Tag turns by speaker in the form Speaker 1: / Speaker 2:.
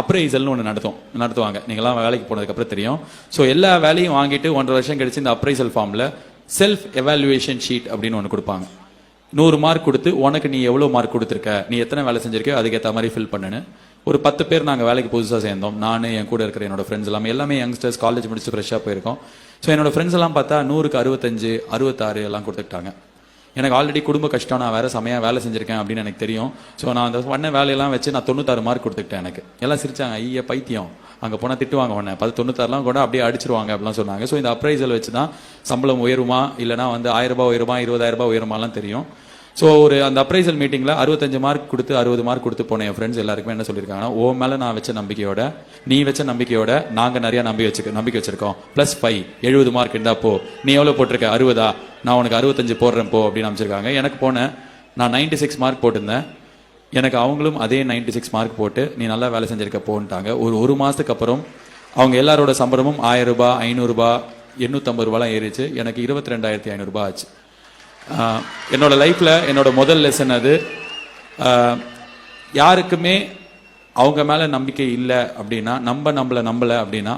Speaker 1: அப்ரைசல்னு ஒன்று நடத்தும் நடத்துவாங்க. நீங்களாம் வேலைக்கு போனதுக்கப்புறம் தெரியும். ஸோ எல்லா வேலையும் வாங்கிட்டு ஒன்றரை வருஷம் கழிச்சு இந்த அப்ரைசல் ஃபார்மில் செல்ஃப் எவாலுவேஷன் ஷீட் அப்படின்னு ஒன்று கொடுப்பாங்க. நூறு மார்க் கொடுத்து உனக்கு நீ எவ்வளோ மார்க் கொடுத்துருக்க? நீ எத்தனை வேலை செஞ்சிருக்கோ அதுக்கேற்ற மாதிரி ஃபில் பண்ணுன்னு. ஒரு பத்து பேர் நாங்கள் வேலைக்கு புதுசாக சேர்ந்தோம். நான் என் கூட இருக்கிற என்னோட ஃப்ரெண்ட்ஸ் எல்லாமே எல்லாமே யங்ஸ்டர்ஸ் காலேஜ் முடிச்சு ஃப்ரெஷ்ஷாக போயிருக்கோம். ஸோ என்னோட ஃப்ரெண்ட்ஸ் எல்லாம் பார்த்தா நூறுக்கு அறுபத்தஞ்சு அறுபத்தாறு எல்லாம் கொடுத்துக்கிட்டாங்க. எனக்கு ஆல்ரெடி குடும்ப கஷ்டம் நான் வேற செமையாக வேலை செஞ்சிருக்கேன் அப்படின்னு எனக்கு தெரியும். ஸோ நான் அந்த பண்ண வேலையெல்லாம் வச்சு நான் தொண்ணூத்தாறு மார்க் கொடுத்துக்கிட்டேன் எனக்கு. எல்லாம் சிரிச்சாங்க ஐயா பைத்தியம். அங்கே போனால் திட்டுவாங்க உடனே பத்து தொண்ணூத்தாறுலாம் கூட அப்படியே அடிச்சிருவாங்க அப்படிலாம் சொன்னாங்க. ஸோ இந்த அப்ரைசல் வச்சு தான் சம்பளம் உயருமா இல்லைனா வந்து ஆயிரம் ரூபாய் உயருமா இருபதாயிரம் ரூபாய் உயருமாலாம் தெரியும். ஸோ ஒரு அந்த அப்ரைசல் மீட்டிங்கில் அறுபத்தஞ்சு மார்க் கொடுத்து அறுபது மார்க் கொடுத்து போன என் ஃப்ரெண்ட்ஸ் எல்லாருக்குமே என்ன சொல்லியிருக்காங்கன்னா ஓ மேலே நான் வச்ச நம்பிக்கையோட நீ வச்ச நம்பிக்கையோட நாங்கள் நிறையா நம்பி வச்சுக்க நம்பிக்கை வச்சிருக்கோம். ப்ளஸ் ஃபைவ் எழுபது மார்க் இருந்தா போ. நீ எவ்வளோ போட்டிருக்க? அறுபதா? நான் உனக்கு அறுபத்தஞ்சு போடுறேன் போ அப்படின்னு அமைச்சிருக்காங்க. எனக்கு போனேன் நான் 96 சிக்ஸ் மார்க் போட்டிருந்தேன். எனக்கு அவங்களும் அதே 96 சிக்ஸ் மார்க் போட்டு நீ நல்லா வேலை செஞ்சிருக்க போன்ட்டாங்க. ஒரு ஒரு மாதத்துக்கு அப்புறம் அவங்க எல்லாரோட சம்பளமும் ஆயிரம் ரூபாய் ஐநூறுரூபா எண்ணூற்றம்பது ரூபாலாம் ஏறிச்சு எனக்கு இருபத்தி ரெண்டாயிரத்தி ஐநூறுரூபா ஆச்சு. என்னோட லைஃப்பில் என்னோட முதல் லெசன் அது யாருக்குமே அவங்க மேலே நம்பிக்கை இல்லை அப்படின்னா நம்ம நம்மளை நம்பலை அப்படின்னா